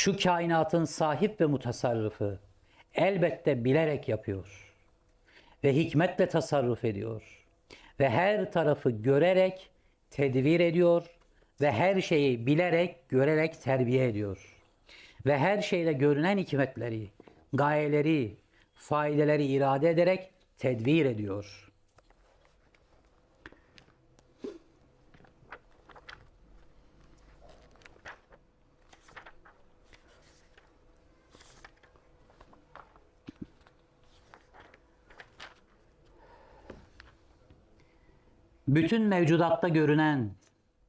şu kainatın sahip ve mutasarrıfı elbette bilerek yapıyor ve hikmetle tasarruf ediyor ve her tarafı görerek tedbir ediyor ve her şeyi bilerek görerek terbiye ediyor ve her şeyde görünen hikmetleri, gayeleri, faydeleri irade ederek tedbir ediyor. Bütün mevcudatta görünen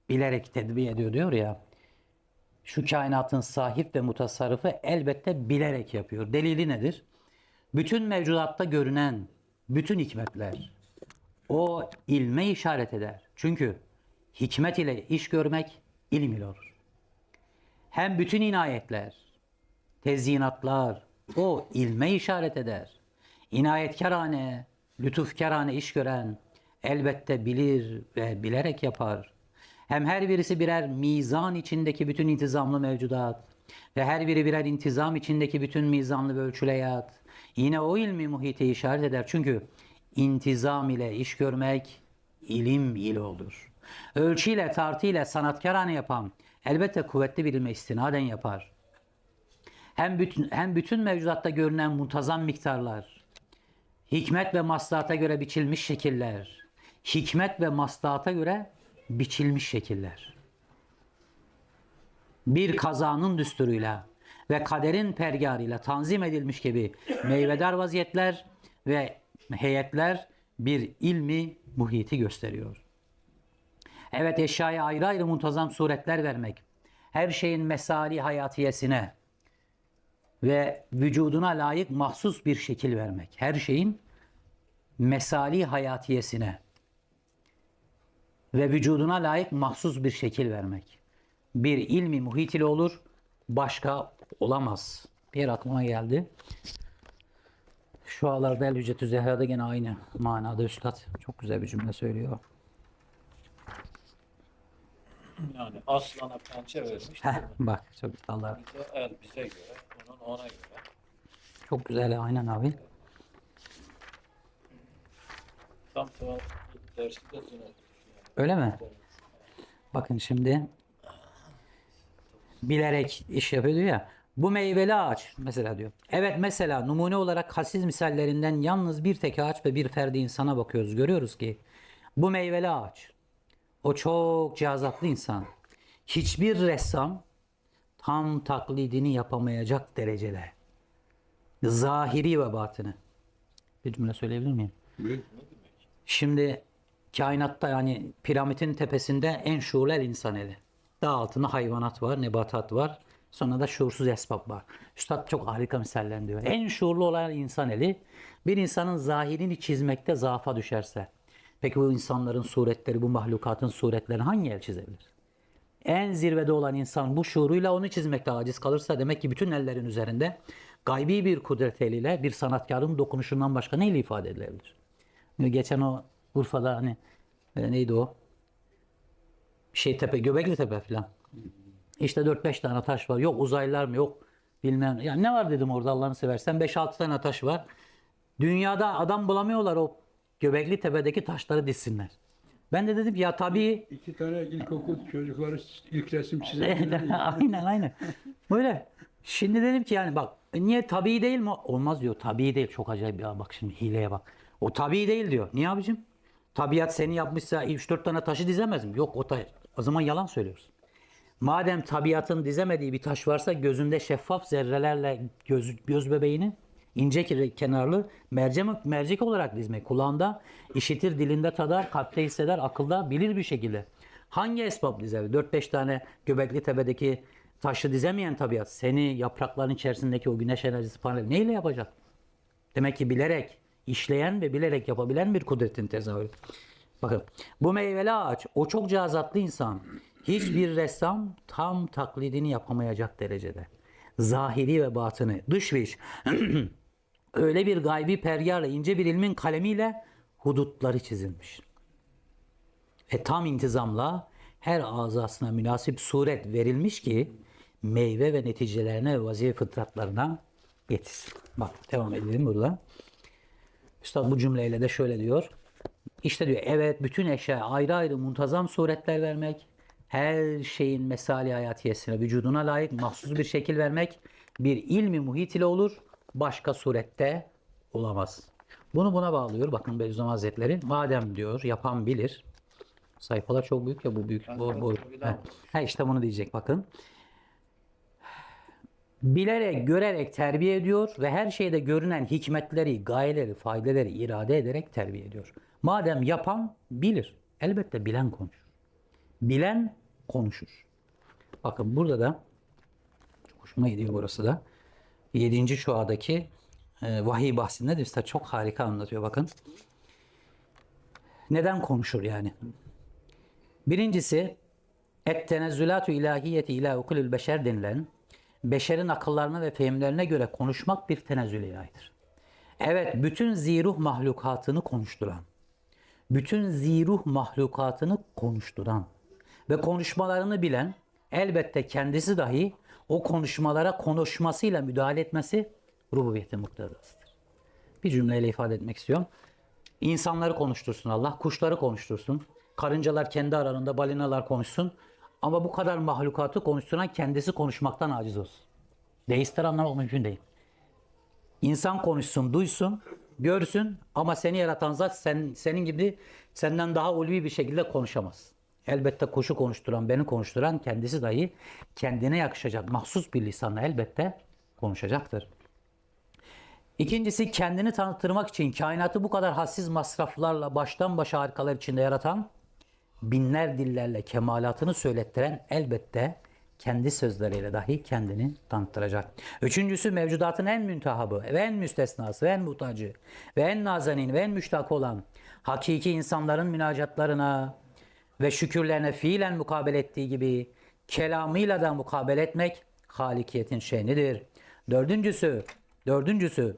bilerek tedbir ediyor diyor ya. Şu kainatın sahip ve mutasarrıfı elbette bilerek yapıyor. Delili nedir? Bütün mevcudatta görünen bütün hikmetler o ilme işaret eder. Çünkü hikmet ile iş görmek ilim ile olur. Hem bütün inayetler, tezyinatlar o ilme işaret eder. İnayetkarane, lütufkarane iş gören elbette bilir ve bilerek yapar. Hem her birisi birer mizan içindeki bütün intizamlı mevcudat ve her biri birer intizam içindeki bütün mizanlı ve ölçüleyat. Yine o ilmi muhiti işaret eder. Çünkü intizam ile iş görmek ilim ile olur. Ölçüyle, tartıyla sanatkarane yapan elbette kuvvetli bir ilme istinaden yapar. Hem bütün, hem bütün mevcudatta görünen muntazam miktarlar, hikmet ve maslahata göre biçilmiş şekiller, hikmet ve maslahata göre biçilmiş şekiller. Bir kazanın düsturuyla ve kaderin pergarıyla tanzim edilmiş gibi meyvedar vaziyetler ve heyetler bir ilmi muhiti gösteriyor. Evet eşyaya ayrı ayrı muntazam suretler vermek, her şeyin mesali hayatiyesine ve vücuduna layık mahsus bir şekil vermek, her şeyin mesali hayatiyesine ve vücuduna layık mahsus bir şekil vermek. Bir ilmi muhit ile olur, başka olamaz. Bir yer aklıma geldi. Şu ağlarda El Hüccetü Zehra'da gene aynı manada Üstad çok güzel bir cümle söylüyor. Yani aslana pençe vermiş. Heh, bak çok Allah el bize göre, onun ona göre. çok güzel aynen abi. Tam tamam dersi de dinledik. Öyle mi? Bakın şimdi bilerek iş yapıyor diyor ya. Bu meyveli ağaç mesela diyor. Evet mesela numune olarak hassiz misallerinden yalnız bir tek ağaç ve bir ferdi insana bakıyoruz. Görüyoruz ki bu meyveli ağaç. O çok cihazatlı insan. Hiçbir ressam tam taklidini yapamayacak derecede. Zahiri ve batını. Bir cümle söyleyebilir miyim? Şimdi kainatta yani piramidin tepesinde en şuurlu el insan eli. Dağ altında hayvanat var, nebatat var. Sonra da şuursuz esbab var. Üstad çok harika misallendiriyor. En şuurlu olan insan eli bir insanın zahirini çizmekte zaafa düşerse. Peki bu insanların suretleri, bu mahlukatın suretlerini hangi el çizebilir? En zirvede olan insan bu şuuruyla onu çizmekte aciz kalırsa demek ki bütün ellerin üzerinde gaybi bir kudret eliyle bir sanatkarın dokunuşundan başka neyle ifade edilebilir? Geçen o Urfa'da hani e, neydi o? Şey tepe, Göbekli Tepe falan. İşte 4-5 tane taş var. Yok uzaylılar mı? Yok bilmem. Ya ne var dedim orada Allah'ını seversen. 5-6 tane taş var. Dünyada adam bulamıyorlar o Göbekli Tepe'deki taşları dizsinler. Ben de dedim ya tabii İki tane ilkokul çocukları ilk resim çizebilirler. aynen aynen. Böyle. Şimdi dedim ki yani bak e, niye tabii değil mi? Olmaz diyor. Tabii değil. Çok acayip ya bak şimdi hileye bak. O tabii değil diyor. Niye abicim? Tabiat seni yapmışsa 3-4 tane taşı dizemez mi? Yok o taş. O zaman yalan söylüyoruz. Madem tabiatın dizemediği bir taş varsa gözünde şeffaf zerrelerle göz, göz bebeğini ince kenarlı mercek, mercek olarak dizmek. Kulağında işitir, dilinde tadar, kalpte hisseder, akılda bilir bir şekilde. Hangi esbab dizer? 4-5 tane Göbekli Tepe'deki taşı dizemeyen tabiat seni yaprakların içerisindeki o güneş enerjisi paneli neyle yapacak? Demek ki bilerek işleyen ve bilerek yapabilen bir kudretin tezahürü. Bakın bu meyveli ağaç o çok cazatlı insan. Hiçbir ressam tam taklidini yapamayacak derecede. Zahiri ve batını, dış ve. Öyle bir gaybi pergarla ince bir ilmin kalemiyle hudutları çizilmiş. Ve tam intizamla her azasına münasip suret verilmiş ki meyve ve neticelerine ve vazife fıtratlarına yetişsin. Bak devam edelim burada. Üstad bu cümleyle de şöyle diyor. İşte diyor evet bütün eşya ayrı ayrı muntazam suretler vermek, her şeyin mesali hayatiyesine vücuduna layık mahsus bir şekil vermek bir ilmi muhit ile olur, başka surette olamaz. Bunu buna bağlıyor. Bakın Beyazıt Hazretleri madem diyor yapan bilir. Sayfalar çok büyük ya bu büyük. Bu, bu. Ha işte bunu diyecek bakın. Bilerek, görerek terbiye ediyor ve her şeyde görünen hikmetleri, gayeleri, faydeleri irade ederek terbiye ediyor. Madem yapan bilir. Elbette bilen konuşur. Bilen konuşur. Bakın burada da çok hoşuma gidiyor burası da. 7. şuadaki e, vahiy bahsinde de Üstad çok harika anlatıyor bakın. Neden konuşur yani? Birincisi et tenezzülatu ilahiyeti ila ukulül beşer denilen beşerin akıllarına ve fehimlerine göre konuşmak bir tenezzül ilahidir. Evet bütün ziruh mahlukatını konuşturan, bütün ziruh mahlukatını konuşturan ve konuşmalarını bilen elbette kendisi dahi o konuşmalara konuşmasıyla müdahale etmesi rububiyetin muktezasıdır. Bir cümleyle ifade etmek istiyorum. İnsanları konuştursun Allah, kuşları konuştursun. Karıncalar kendi aralarında balinalar konuşsun. Ama bu kadar mahlukatı konuşturan kendisi konuşmaktan aciz olsun. Deistler anlamak mümkün değil. İnsan konuşsun, duysun, görsün ama seni yaratan zat sen, senin gibi senden daha ulvi bir şekilde konuşamaz. Elbette kuşu konuşturan, beni konuşturan kendisi dahi kendine yakışacak mahsus bir lisanla elbette konuşacaktır. İkincisi kendini tanıttırmak için kainatı bu kadar hassiz masraflarla baştan başa harikalar içinde yaratan, binler dillerle kemalatını söylettiren elbette kendi sözleriyle dahi kendini tanıttıracak. Üçüncüsü mevcudatın en müntahabı ve en müstesnası ve en muhtacı ve en nazenin ve en müştak olan hakiki insanların münacatlarına ve şükürlerine fiilen mukabele ettiği gibi kelamıyla da mukabele etmek halikiyetin şe'nidir. Dördüncüsü, dördüncüsü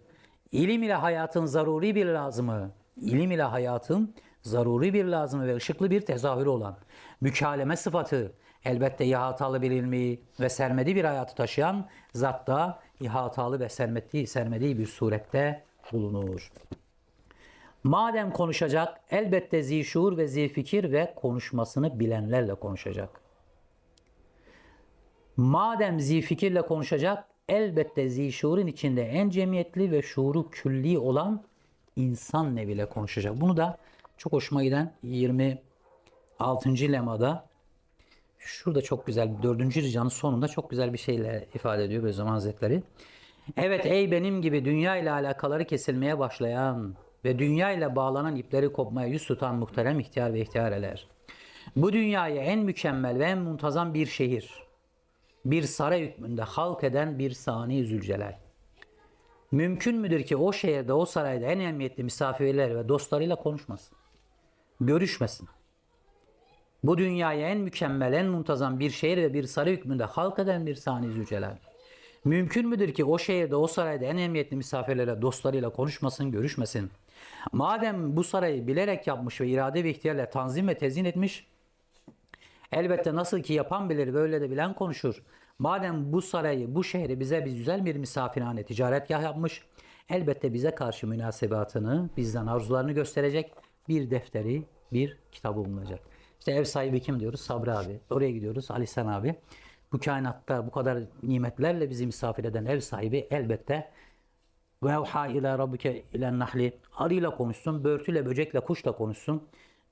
ilim ile hayatın zaruri bir lazımı, ilim ile hayatın zaruri bir lazımı ve ışıklı bir tezahürü olan mükaleme sıfatı elbette ihatalı bir ilmi ve sermedi bir hayatı taşıyan zatta ihatalı ve sermediği, sermediği bir surette bulunur. Madem konuşacak elbette zişuur ve zifikir ve konuşmasını bilenlerle konuşacak. Madem zifikirle konuşacak elbette zişuurun içinde en cemiyetli ve şuuru külli olan insan neviyle konuşacak. Bunu da çok hoşuma giden 26. lemada şurada çok güzel 4. ricanın sonunda çok güzel bir şeyle ifade ediyor Beyazıt Hazretleri. Evet ey benim gibi dünya ile alakaları kesilmeye başlayan ve dünya ile bağlanan ipleri kopmaya yüz tutan muhterem ihtiyar ve ihtiyareler. Bu dünyayı en mükemmel ve en muntazam bir şehir, bir saray hükmünde halk eden bir sani zülcelal. Mümkün müdür ki o şehirde, o sarayda en emniyetli misafirler ve dostlarıyla konuşmasın? Görüşmesin. Bu dünyaya en mükemmel, en muntazam bir şehir ve bir saray hükmünde halk eden bir sani zülcelal. Mümkün müdür ki o şehirde, o sarayda en emniyetli misafirlerle, dostlarıyla konuşmasın, görüşmesin? Madem bu sarayı bilerek yapmış ve irade ve ihtiyarla tanzim ve tezin etmiş, elbette nasıl ki yapan bilir böyle de bilen konuşur. Madem bu sarayı, bu şehri bize biz güzel bir misafirhane, ticaretgah yapmış, elbette bize karşı münasebatını, bizden arzularını gösterecek bir defteri, bir kitabı bulunacak. İşte ev sahibi kim diyoruz? Sabri abi. Oraya gidiyoruz. Ali Sen abi. Bu kainatta bu kadar nimetlerle bizi misafir eden ev sahibi elbette ve evha ila rabbike ilen nahli arıyla konuşsun, börtüyle, böcekle, kuşla konuşsun.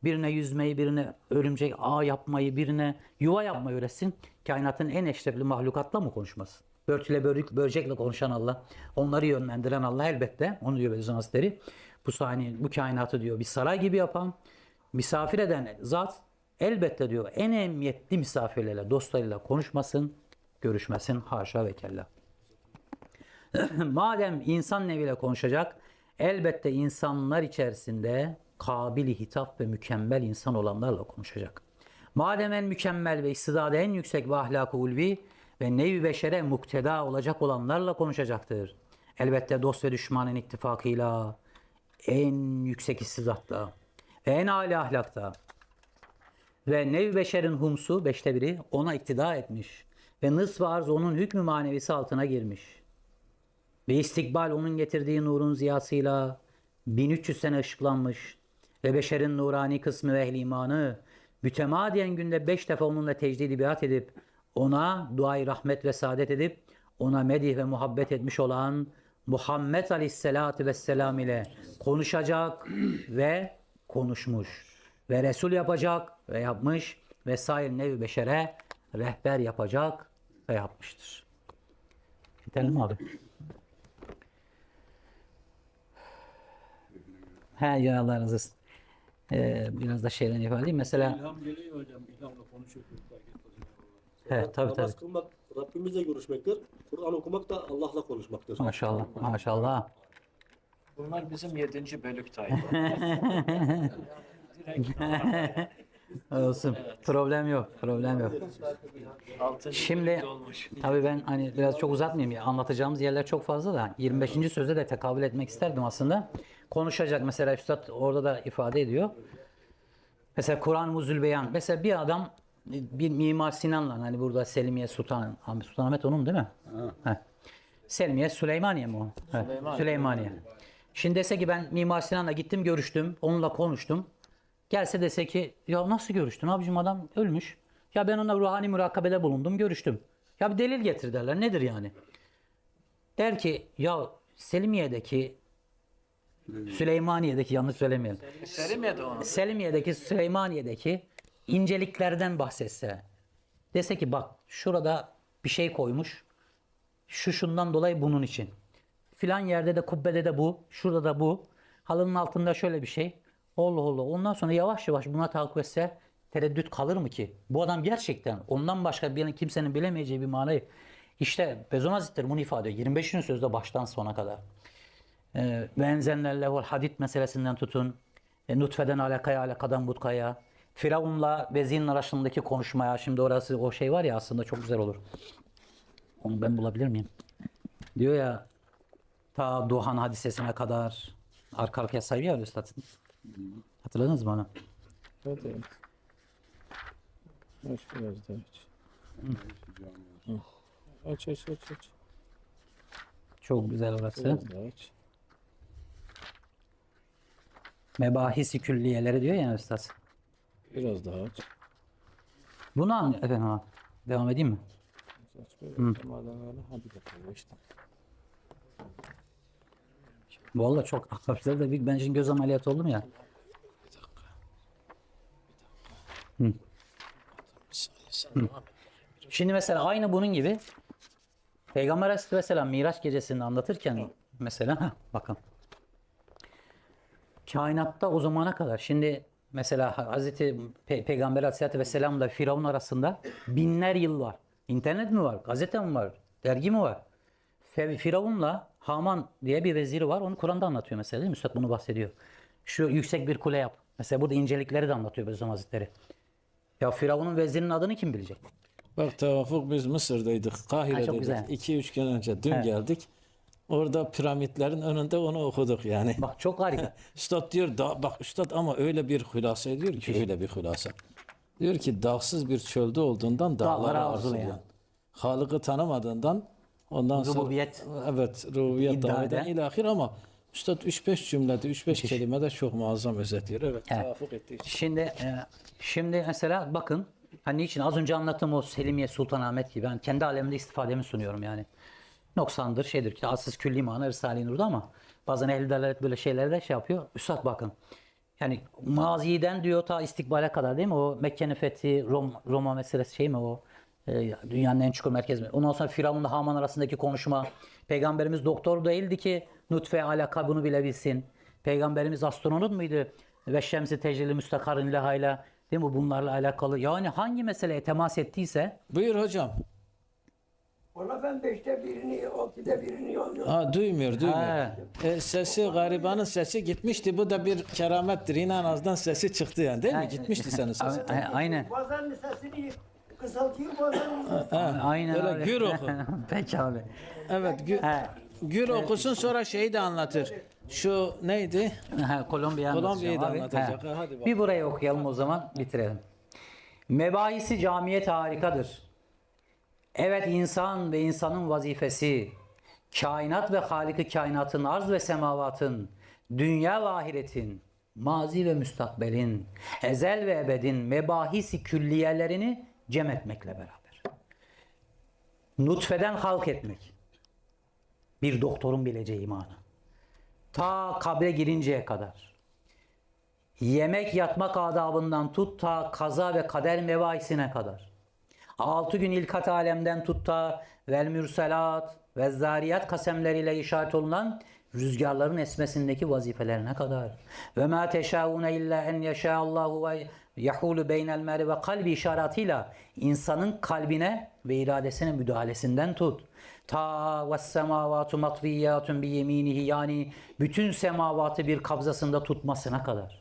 Birine yüzmeyi, birine örümcek ağ yapmayı, birine yuva yapmayı öğretsin. Kainatın en eşrefli mahlukatla mı konuşmasın? Börtüyle, börük, böcekle konuşan Allah, onları yönlendiren Allah elbette, onu diyor Bediüzzaman Hazretleri. Bu sahne, bu kainatı diyor bir saray gibi yapan, misafir eden zat elbette diyor en emniyetli misafirlerle, dostlarıyla konuşmasın, görüşmesin haşa ve kella. Madem insan neviyle konuşacak, elbette insanlar içerisinde kabili hitap ve mükemmel insan olanlarla konuşacak. Madem en mükemmel ve istidadı en yüksek ve ahlakı ulvi ve nevi beşere mukteda olacak olanlarla konuşacaktır. Elbette dost ve düşmanın ittifakıyla en yüksek istidatla ve en âli ahlakta. Ve nev beşerin humsu beşte biri ona iktida etmiş. Ve nısf arz onun hükmü manevisi altına girmiş. Ve istikbal onun getirdiği nurun ziyasıyla 1300 sene ışıklanmış. Ve beşerin nurani kısmı ve ehli imanı mütemadiyen günde beş defa onunla tecdidi biat edip ona duayı rahmet ve saadet edip ona medih ve muhabbet etmiş olan Muhammed Aleyhisselatü Vesselam ile konuşacak ve konuşmuş ve Resul yapacak ve yapmış ve sair nevi beşere rehber yapacak ve yapmıştır. Bitelim abi? He ya Allah razı olsun. Ee, biraz da şeyden ifade edeyim. Mesela İlham geliyor hocam. İlhamla konuşuyor. He, tabii Namaz tabii. kılmak Rabbimizle görüşmektir. Kur'an okumak da Allah'la konuşmaktır. Maşallah. Maşallah. Bunlar bizim yedinci bölük tayfa. Direkt Olsun. Problem yok. Problem yok. altıncı Şimdi bölük olmuş. tabii ben hani biraz çok uzatmayayım ya anlatacağımız yerler çok fazla da 25. sözde de tekabül etmek isterdim aslında. Konuşacak mesela Üstad orada da ifade ediyor. Mesela Kur'an-ı Muzülbeyan. Mesela bir adam bir Mimar Sinan'la hani burada Selimiye Sultan Ahmet Sultanahmet onun değil mi? Heh. Selimiye Süleymaniye mi o? Heh, Süleymaniye. Süleymaniye. Şimdi dese ki ben Mimar Sinan'la gittim görüştüm. Onunla konuştum. Gelse dese ki ya nasıl görüştün abicim adam ölmüş. Ya ben ona ruhani mürakabede bulundum görüştüm. Ya bir delil getir derler. Nedir yani? Der ki ya Selimiye'deki Süleymaniye'deki yanlış söylemeyelim. Selimiye'de onu. Selimiye'deki Süleymaniye'deki inceliklerden bahsetse. Dese ki bak şurada bir şey koymuş. Şu şundan dolayı bunun için. Filan yerde de kubbede de bu. Şurada da bu. Halının altında şöyle bir şey. Allah Allah. Ondan sonra yavaş yavaş buna tahakkuk etse tereddüt kalır mı ki? Bu adam gerçekten ondan başka bir kimsenin bilemeyeceği bir manayı. İşte Bezon Hazretleri bunu ifade ediyor. 25. sözde baştan sona kadar. Ee, ve enzenlellehul hadid meselesinden tutun. E, nutfeden alakaya, alakadan butkaya. Firavun'la vezinin arasındaki konuşmaya. Şimdi orası o şey var ya aslında çok güzel olur. Onu ben bulabilir miyim? Diyor ya ta Duhan hadisesine kadar arka arkaya sayıyor ya Üstad. Hatırladınız mı onu? Hadi. Aç biraz daha aç. Hı. Aç aç aç aç. Çok güzel orası. Mebahisi külliyeleri diyor ya Üstad. Biraz daha aç. Bunu anlıyor. Efendim ha. Devam edeyim mi? Aç böyle. Madem öyle hadi bakalım işte. Vallahi çok hafifler de bir ben şimdi göz ameliyatı oldum ya. Hı. Hı. Şimdi mesela aynı bunun gibi Peygamber Aleyhisselam Miraç gecesini anlatırken mesela heh, bakın kainatta o zamana kadar şimdi mesela Hazreti Pe- Peygamber Aleyhisselatü Vesselam'la Firavun arasında binler yıl var. İnternet mi var? Gazete mi var? Dergi mi var? Fe- Firavun'la Haman diye bir veziri var. Onu Kur'an'da anlatıyor mesela değil mi? Üstad bunu bahsediyor. Şu yüksek bir kule yap. Mesela burada incelikleri de anlatıyor Beyazıt Hazretleri. Ya Firavun'un vezirinin adını kim bilecek? Bak tevafuk biz Mısır'daydık. Kahire'deydik. güzel. 2-3 gün önce dün geldik. Orada piramitlerin önünde onu okuduk yani. Bak çok harika. Üstad diyor da bak üstad ama öyle bir hülasa ediyor ki öyle bir hülasa. Diyor ki dağsız bir çölde olduğundan dağları Dağları arzulayan. arzulayan. Halık'ı tanımadığından ondan sonra Rububiyet evet rububiyet iddia davet eden eden. ilahir ama üstad 3-5 cümlede 3-5 kelimede çok muazzam özetliyor. Evet, Evet. tevafuk ettiği için. Şimdi e, şimdi mesela bakın hani için az önce anlattığım o Selimiye Sultanahmet gibi ben kendi alemde istifademi sunuyorum yani. Noksandır şeydir ki asıl külli imanı Risale-i Nur'da ama bazen ehl dalalet böyle şeyleri de şey yapıyor. Üstad bakın. Yani maziden diyor ta istikbale kadar değil mi? O Mekke'nin fethi, Rom, Roma meselesi şey mi o? E, dünyanın en çukur merkezi? Ondan sonra Firavun'la Haman arasındaki konuşma. Peygamberimiz doktor değildi ki nutfe alaka bunu bilebilsin. Peygamberimiz astronot muydu? Ve şemsi tecrili müstakarın lehayla. Değil mi? Bunlarla alakalı. Yani hangi meseleye temas ettiyse Buyur hocam. Ona ben beşte birini, altıda birini alıyorum. Ha, duymuyor, duymuyor. He. E, sesi, garibanın sesi gitmişti. Bu da bir keramettir. Yine en azından sesi çıktı yani değil mi? Gitmişti senin sesin. A- a- aynen. Bazen sesini kısaltıyor, bazen. Aynen Öyle öyle. gür oku. Peki abi. Evet, gü, He. gür okusun sonra şeyi de anlatır. Şu neydi? Ha, Kolombiya'yı Kolombiya'yı da anlatacağım abi. anlatacak. He. Ha, hadi bakalım. Bir burayı okuyalım o zaman bitirelim. Mebahisi camiyet harikadır. Evet insan ve insanın vazifesi, kainat ve haliki kainatın, arz ve semavatın, dünya ve ahiretin, mazi ve müstakbelin, ezel ve ebedin mebahisi külliyelerini cem etmekle beraber. Nutfeden halk etmek. Bir doktorun bileceği imanı. Ta kabre girinceye kadar. Yemek yatmak adabından tut ta kaza ve kader mevaisine kadar. Altı gün ilkat alemden tut ta vel mürselat ve zariyat kasemleriyle işaret olunan rüzgarların esmesindeki vazifelerine kadar. Ve ma teşaune illa en yeşâallahu ve yahulu beynel meri ve kalbi işaratıyla insanın kalbine ve iradesine müdahalesinden tut. Ta ve semavatu matviyyatun bi yeminihi yani bütün semavatı bir kabzasında tutmasına kadar.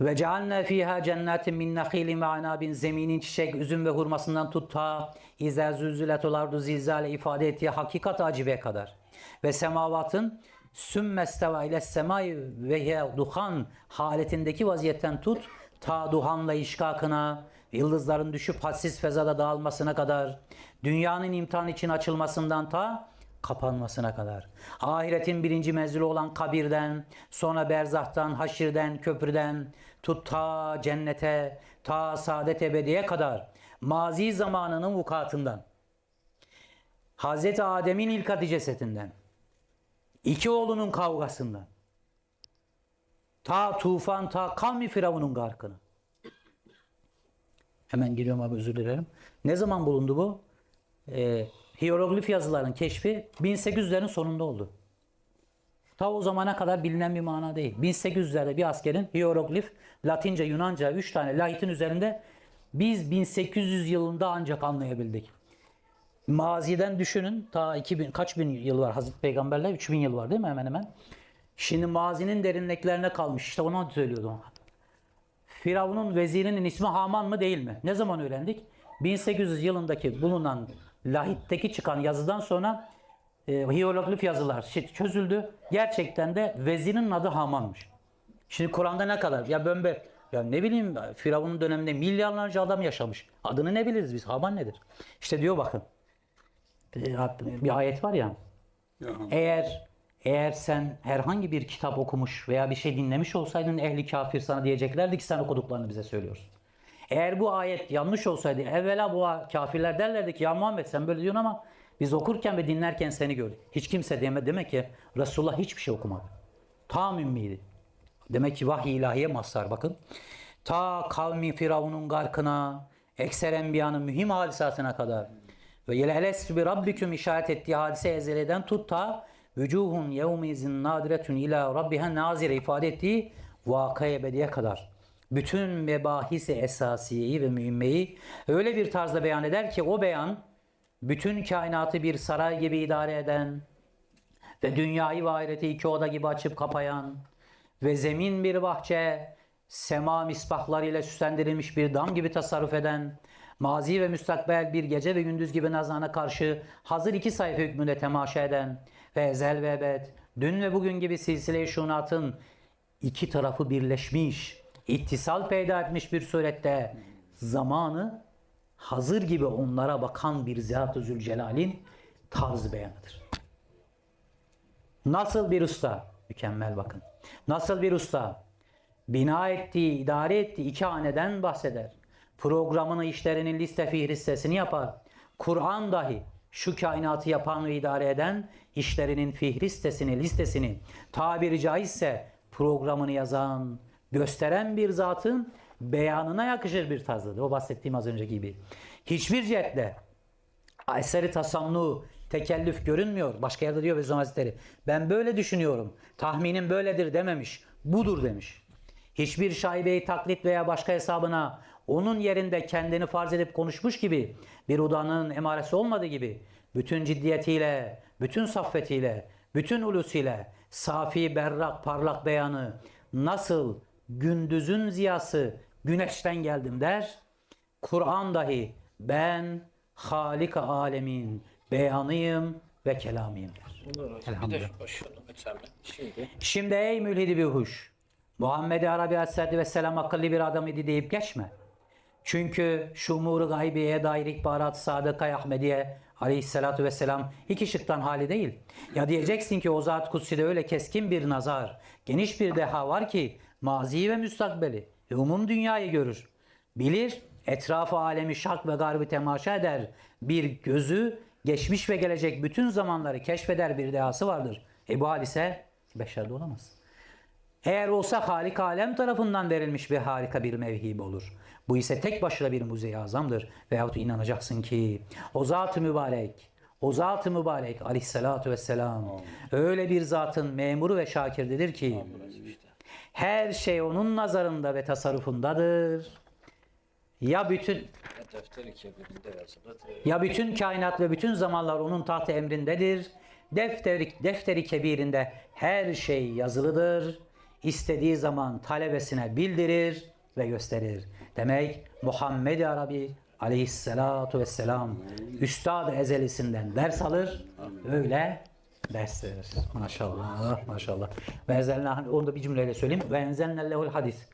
Ve cealna fiha cennetin min nakhilin ve anabin zeminin çiçek, üzüm ve hurmasından tut ta izâ zülzületul ardu zilzale ifade ettiği hakikat acibe kadar. Ve semavatın sümmesteva ile semai ve duhan haletindeki vaziyetten tut ta duhanla işkakına, yıldızların düşüp hadsiz fezada dağılmasına kadar, dünyanın imtihan için açılmasından ta kapanmasına kadar. Ahiretin birinci menzili olan kabirden, sonra berzahtan, haşirden, köprüden, tut ta cennete, ta saadet ebediye kadar, mazi zamanının vukuatından, Hazreti Adem'in ilk adı cesetinden, iki oğlunun kavgasından, ta tufan, ta kavmi firavunun garkını. Hemen giriyorum abi özür dilerim. Ne zaman bulundu bu? Ee, hieroglif yazıların keşfi 1800'lerin sonunda oldu. Ta o zamana kadar bilinen bir mana değil. 1800'lerde bir askerin hieroglif, Latince, Yunanca 3 tane lahitin üzerinde biz 1800 yılında ancak anlayabildik. Maziden düşünün ta 2000 kaç bin yıl var Hazreti Peygamberler 3000 yıl var değil mi hemen hemen. Şimdi mazinin derinliklerine kalmış. İşte onu söylüyordum. Firavun'un vezirinin ismi Haman mı değil mi? Ne zaman öğrendik? 1800 yılındaki bulunan lahitteki çıkan yazıdan sonra e, hieroglif yazılar çözüldü. Gerçekten de vezirin adı Haman'mış. Şimdi Kur'an'da ne kadar? Ya ben be, ya ne bileyim Firavun'un döneminde milyarlarca adam yaşamış. Adını ne biliriz biz? Haman nedir? İşte diyor bakın. E, Bir ayet var. Ya, Eğer eğer sen herhangi bir kitap okumuş veya bir şey dinlemiş olsaydın ehli kafir sana diyeceklerdi ki sen okuduklarını bize söylüyorsun. Eğer bu ayet yanlış olsaydı evvela bu kafirler derlerdi ki ya Muhammed sen böyle diyorsun ama biz okurken ve dinlerken seni gördük. Hiç kimse deme demek ki Resulullah hiçbir şey okumadı. Tam ümmiydi. Demek ki vahiy ilahiye mazhar bakın. Ta kavmi Firavun'un garkına, ekser enbiyanın mühim hadisatına kadar ve yelelestü bi rabbiküm işaret ettiği hadise ezeleden tut ta vücuhun yevmizin nadiretun ila rabbiha nazire ifade ettiği vakaya ebediye kadar. Bütün mebahisi esasiyeyi ve mühimmeyi öyle bir tarzda beyan eder ki o beyan bütün kainatı bir saray gibi idare eden ve dünyayı ve iki oda gibi açıp kapayan ve zemin bir bahçe, sema misbahlarıyla süslendirilmiş bir dam gibi tasarruf eden, mazi ve müstakbel bir gece ve gündüz gibi nazana karşı hazır iki sayfa hükmünde temaşa eden ve ezel ve ebed, dün ve bugün gibi silsile-i şunatın iki tarafı birleşmiş, ittisal peyda etmiş bir surette zamanı hazır gibi onlara bakan bir Zat-ı Zülcelal'in tarzı beyanıdır. Nasıl bir usta? Mükemmel bakın. Nasıl bir usta? Bina ettiği, idare ettiği iki haneden bahseder. Programını, işlerinin liste fihristesini yapar. Kur'an dahi şu kainatı yapan ve idare eden işlerinin fihristesini, listesini tabiri caizse programını yazan, gösteren bir zatın beyanına yakışır bir tarzıdır. O bahsettiğim az önceki gibi. Hiçbir cihetle eseri tasamnu, tekellüf görünmüyor. Başka yerde diyor Vezir Hazretleri. Ben böyle düşünüyorum. Tahminim böyledir dememiş. Budur demiş. Hiçbir şaibeyi taklit veya başka hesabına onun yerinde kendini farz edip konuşmuş gibi bir udanın emaresi olmadığı gibi bütün ciddiyetiyle, bütün saffetiyle, bütün ulusiyle safi, berrak, parlak beyanı nasıl gündüzün ziyası güneşten geldim der. Kur'an dahi ben Halik alemin beyanıyım ve kelamıyım der. De Elhamdülillah. şimdi Şimdi ey mülhidi bir huş. Muhammed Arabi Aleyhisselatü Vesselam akıllı bir adam idi deyip geçme. Çünkü şu umuru gaybiyeye dair ihbarat Sadık Ahmediye aleyhissalatu vesselam iki şıktan hali değil. Ya diyeceksin ki o zat kutsi'de öyle keskin bir nazar, geniş bir deha var ki maziyi ve müstakbeli ve umum dünyayı görür. Bilir, etrafı alemi şark ve garbı temaşa eder. Bir gözü geçmiş ve gelecek bütün zamanları keşfeder bir dehası vardır. E bu hal ise beşerde olamaz. Eğer olsa Halik Alem tarafından verilmiş bir harika bir mevhib olur. Bu ise tek başına bir muze-i azamdır. Veyahut inanacaksın ki o zat-ı mübarek, o zat-ı mübarek aleyhissalatu vesselam öyle bir zatın memuru ve şakirdidir ki her şey onun nazarında ve tasarrufundadır. Ya bütün ya bütün kainat ve bütün zamanlar onun tahtı emrindedir. Defteri, defteri kebirinde her şey yazılıdır. İstediği zaman talebesine bildirir ve gösterir. Demek Muhammed Arabi aleyhissalatu vesselam üstad ezelisinden ders alır. Öyle ders verir. Maşallah maşallah. Ve enzelna, onu da bir cümleyle söyleyeyim. Ve enzelne lehul hadis.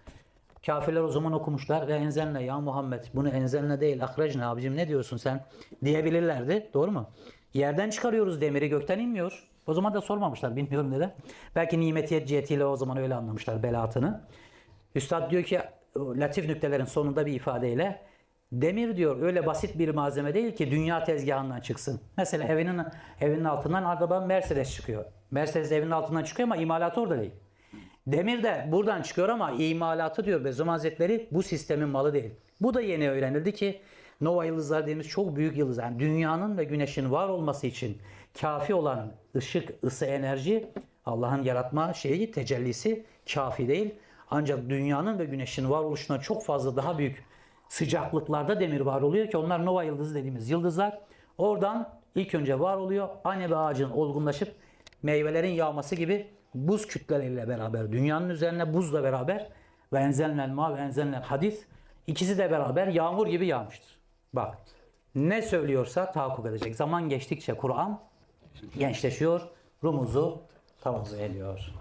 Kafirler o zaman okumuşlar ve enzelne ya Muhammed bunu enzelne değil ahrecne abicim ne diyorsun sen diyebilirlerdi. Doğru mu? Yerden çıkarıyoruz demiri gökten inmiyor. O zaman da sormamışlar bilmiyorum neden. Belki nimetiyet cihetiyle o zaman öyle anlamışlar belatını. Üstad diyor ki latif nüktelerin sonunda bir ifadeyle demir diyor öyle basit bir malzeme değil ki dünya tezgahından çıksın. Mesela evinin evinin altından araba Mercedes çıkıyor. Mercedes evinin altından çıkıyor ama imalatı orada değil. Demir de buradan çıkıyor ama imalatı diyor Bezum Hazretleri bu sistemin malı değil. Bu da yeni öğrenildi ki Nova yıldızlar dediğimiz çok büyük yıldızlar. Yani dünyanın ve güneşin var olması için kafi olan ışık, ısı, enerji Allah'ın yaratma şeyi, tecellisi kafi değil. Ancak dünyanın ve güneşin varoluşuna çok fazla daha büyük sıcaklıklarda demir var oluyor ki onlar Nova yıldızı dediğimiz yıldızlar. Oradan ilk önce var oluyor. Anne ve ağacın olgunlaşıp meyvelerin yağması gibi buz kütleleriyle beraber dünyanın üzerine buzla beraber ve enzelnel ma ve enzelnel hadis ikisi de beraber yağmur gibi yağmıştır. Bak ne söylüyorsa tahakkuk edecek. Zaman geçtikçe Kur'an gençleşiyor, rumuzu tamamlıyor.